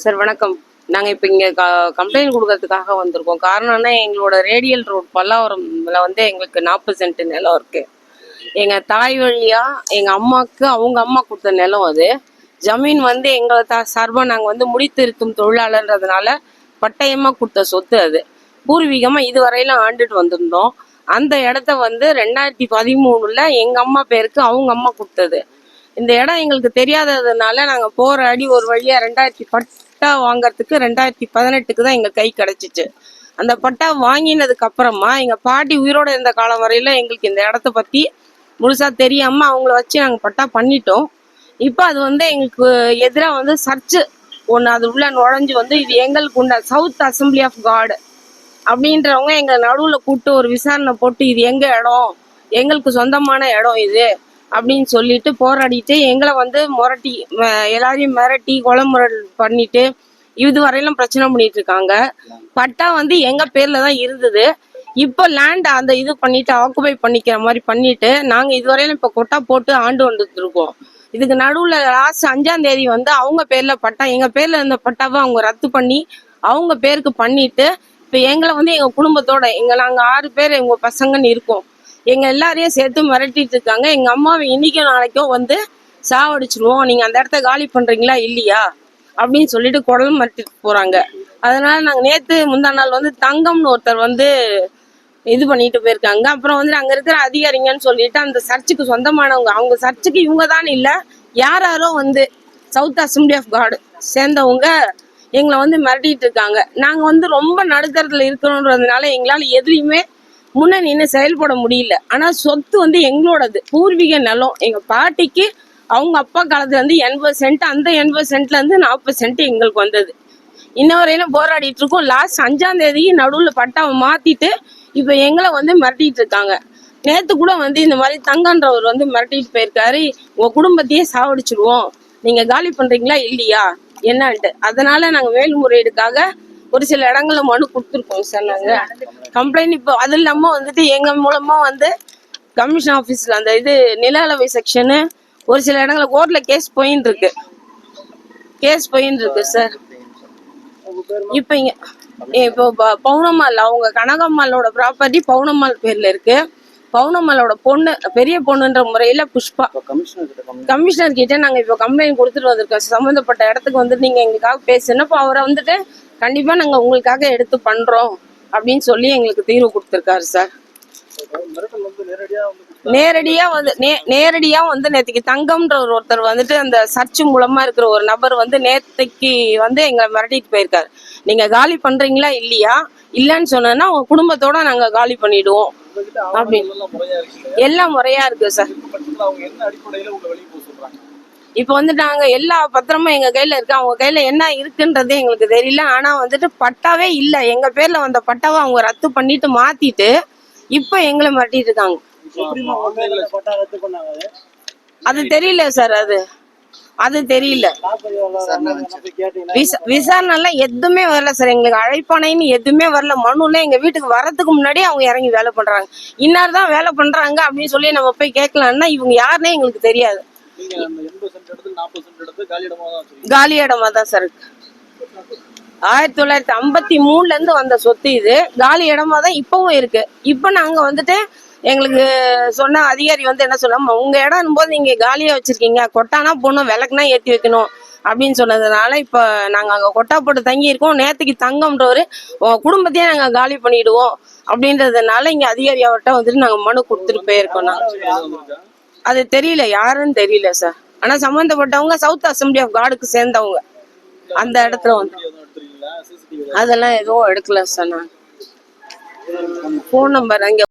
Sir வணக்கம். நாங்கள் இப்போ இங்கே கம்ப்ளைண்ட் கொடுக்கறதுக்காக வந்திருக்கோம். காரணம்னா எங்களோட ரேடியல் ரோட் பல்லாவரம்ல வந்து எங்களுக்கு நாற்பது சென்ட் நிலம் இருக்கு. எங்கள் தாய் வழியாக எங்கள் அம்மாவுக்கு அவங்க அம்மா கொடுத்த நிலம் அது. ஜமீன் வந்து எங்களை த சார்பாக நாங்கள் வந்து முடித்திருத்தும் தொழிலாளர்ன்றதுனால பட்டயமாக கொடுத்த சொத்து அது. பூர்வீகமாக இதுவரையிலும் ஆண்டுட்டு வந்திருந்தோம். அந்த இடத்த வந்து ரெண்டாயிரத்தி பதிமூணுல எங்கள் அம்மா பேருக்கு அவங்க அம்மா கொடுத்தது. இந்த இடம் எங்களுக்கு தெரியாததுனால நாங்கள் போகிற அடி ஒரு வழியாக ரெண்டாயிரத்தி பட்டா வாங்கறதுக்கு ரெண்டாயிரத்தி பதினெட்டுக்கு தான் எங்கள் கை கிடச்சிச்சு. அந்த பட்டா வாங்கினதுக்கு அப்புறமா எங்கள் பாட்டி உயிரோட இருந்த காலம் வரையில எங்களுக்கு இந்த இடத்த பற்றி முழுசாக தெரியாமல் அவங்கள வச்சு நாங்கள் பட்டா பண்ணிட்டோம். இப்போ அது வந்து எங்களுக்கு எதிராக வந்து சர்ச்சு ஒன்று அது உள்ள நுழைஞ்சு வந்து இது எங்களுக்கு உண்ட சவுத் அசம்பிளி ஆஃப் காடு அப்படின்றவங்க எங்களை நடுவில் கூப்பிட்டு ஒரு விசாரணை போட்டு இது எங்கள் இடம்? எங்களுக்கு சொந்தமான இடம் இது. அப்படின்னு சொல்லிட்டு போராடிட்டு எங்களை வந்து முரட்டி எல்லாரையும் மிரட்டி கொலை முரல் பண்ணிட்டு இது வரையிலும் பிரச்சனை பண்ணிட்டு இருக்காங்க. பட்டா வந்து எங்க பேர்ல தான் இருந்தது. இப்போ லேண்ட் அந்த இது பண்ணிட்டு ஆக்குபை பண்ணிக்கிற மாதிரி பண்ணிட்டு நாங்க இதுவரையிலும் இப்போ கொட்டா போட்டு ஆண்டு வந்துட்டு இருக்கோம் இதுக்கு நடுவுல லாஸ்ட் அஞ்சாம் தேதி வந்து அவங்க பேர்ல பட்டா எங்க பேர்ல இருந்த பட்டாவை அவங்க ரத்து பண்ணி அவங்க பேருக்கு பண்ணிட்டு இப்போ எங்களை வந்து எங்க குடும்பத்தோட எங்க நாங்க ஆறு பேர் எங்க பசங்கன்னு இருக்கோம். எங்க எல்லாரையும் சேர்த்து மிரட்டிட்டு இருக்காங்க. எங்க அம்மாவை இன்னைக்கும் நாளைக்கும் வந்து சாவடிச்சிருவோம். நீங்க அந்த இடத்த காலி பண்றீங்களா? இல்லையா? அப்படின்னு சொல்லிட்டு குடலும் மிரட்டிட்டு போறாங்க. அதனால நாங்க நேத்து முந்தா நாள் வந்து தங்கம்னு ஒருத்தர் வந்து இது பண்ணிட்டு போயிருக்காங்க. அப்புறம் வந்து அங்க இருக்கிற அதிகாரிங்கன்னு சொல்லிட்டு அந்த சர்ச்சுக்கு சொந்தமானவங்க அவங்க சர்ச்சுக்கு இவங்க தான் இல்ல யார் யாரோ வந்து சவுத் அசம்பிளி ஆஃப் காடு சேர்ந்தவங்க எங்களை வந்து மிரட்டிட்டு இருக்காங்க. நாங்க வந்து ரொம்ப நடுத்தரத்தில் இருக்கிறோன்றதுனால எங்களால எதுலேயுமே முன்ன நின்று செயல்பட முடியல. ஆனா சொத்து வந்து எங்களோடது. பூர்வீக நிலம். எங்க பாட்டிக்கு அவங்க அப்பா காலத்துல இருந்து எண்பது சென்ட் அந்த எண்பது சென்ட்ல இருந்து நாற்பது சென்ட் எங்களுக்கு வந்தது. இன்ன வரையிலும் போராடிட்டு இருக்கோம். லாஸ்ட் அஞ்சாம் தேதி நடுவுல பட்டாவை மாத்திட்டு இப்ப எங்களை வந்து மிரட்டிட்டு இருக்காங்க. நேத்து கூட வந்து இந்த மாதிரி தங்கன்றவர் வந்து மிரட்டிட்டு போயிருக்காரு. உங்க குடும்பத்தையே சாவடிச்சிருவோம். நீங்க காலி பண்றீங்களா இல்லையா? என்னான்ட்டு. அதனால நாங்க மேல்முறையீடுக்காக ஒரு சில இடங்கள்ல மனு கொடுத்துருக்கோம் சார் நாங்க. கம்ப்ளைண்ட் இப்போ அது இல்லாம வந்துட்டு எங்க மூலமா வந்து கமிஷன் ஆபீஸ்ல அந்த இது நில அளவை செக்ஷனு ஒரு சில இடங்கள்ல கோர்ட்ல கேஸ் போயின்னு இருக்கு. கேஸ் போயின்னு இருக்கு சார். இப்ப இங்க இப்போ பவுனம்மாள் அவங்க கனகம்மாளோட ப்ராப்பர்ட்டி பவுனம்மாள் பேர்ல இருக்கு. பவுனம்மாளோட பொண்ணு பெரிய பொண்ணுன்ற முறையில புஷ்பா. கமிஷனர் கிட்ட நாங்க இப்போ கம்ப்ளைண்ட் கொடுத்துட்டு வந்திருக்கோம். சம்பந்தப்பட்ட இடத்துக்கு வந்து நீங்க எங்களுக்காக பேசுனா இப்போ அவரை வந்துட்டு கண்டிப்பா நாங்க உங்களுக்காக எடுத்து பண்றோம் அப்படின்னு சொல்லி எங்களுக்கு தீர்வு கொடுத்துருக்காரு சார். மிரட்டல் வந்து நேரடியா நே- நேரடியா வந்து நேத்துக்கு தங்கம்ன்ற ஒரு ஒருத்தர் வந்துட்டு அந்த சர்ச் மூலமா இருக்கிற ஒரு நபர் வந்து நேத்தைக்கு வந்து எங்களை மிரட்டிட்டு போயிருக்காரு. நீங்க காலி பண்றீங்களா இல்லையா? இல்லன்னு சொன்னா உங்க குடும்பத்தோட நாங்க காலி பண்ணிடுவோம். உங்ககிட்ட அப்படி. ஆவணங்கள் எல்லாம் முறையா இருக்கு இல்லையா? எல்லாம் முறையா இருக்கு சார். இப்போ வந்து நாங்க எல்லா பத்திரமும் எங்க கையில இருக்கு. அவங்க கையில என்ன இருக்குன்றது எங்களுக்கு தெரியல. ஆனா வந்துட்டு பட்டாவே இல்ல. எங்க பேர்ல வந்த பட்டாவை அவங்க ரத்து பண்ணிட்டு மாத்திட்டு இப்போ எங்களை மாட்டிட்டு இருக்காங்க. அது தெரியல சார் அது. அது தெரியல. விசா எதுவுமே வரல சார். எங்களுக்கு அழைப்பானைன்னு எதுவுமே வரல. மனுல எங்க வீட்டுக்கு வர்றதுக்கு முன்னாடி அவங்க இறங்கி வேலை பண்றாங்க. இன்னார் தான் வேலை பண்றாங்க அப்படின்னு சொல்லி நம்ம போய் கேட்கலாம்னா இவங்க யாருன்னே எங்களுக்கு தெரியாது. காலி இடமா தான் சார் இருக்கு. ஆயிரத்தி தொள்ளாயிரத்தி ஐம்பத்தி மூணுல இருந்து வந்த சொத்து இது. காலி இடமா தான் இப்பவும் இருக்கு. இப்போ நாங்க வந்துட்டு எங்களுக்கு சொன்ன அதிகாரி வந்து என்ன சொல்லாம உங்க இடம் போது நீங்க காலியா வச்சிருக்கீங்க. கொட்டானா போகணும் விளக்குனா ஏத்தி வைக்கணும். அப்படின்னு சொன்னதுனால இப்ப நாங்க அங்க கொட்டா போட்டு தங்கி இருக்கோம் நேத்துக்கு தங்கம்ன்றவரு உங்க குடும்பத்தையே நாங்க காலி பண்ணிடுவோம். அப்படின்றதுனால இங்க அதிகாரி அவர்கிட்ட வந்துட்டு நாங்க மனு கொடுத்துட்டு போயிருக்கோம் நாங்க? அது தெரியல யாருன்னு தெரியல சார் ஆனா சம்பந்தப்பட்டவங்க சவுத் அசம்பிளி ஆஃப் காடுக்கு சேர்ந்தவங்க. அந்த இடத்துல வந்து. அதெல்லாம் எதுவும் எடுக்கல சார் நான். ஃபோன் நம்பர் அங்க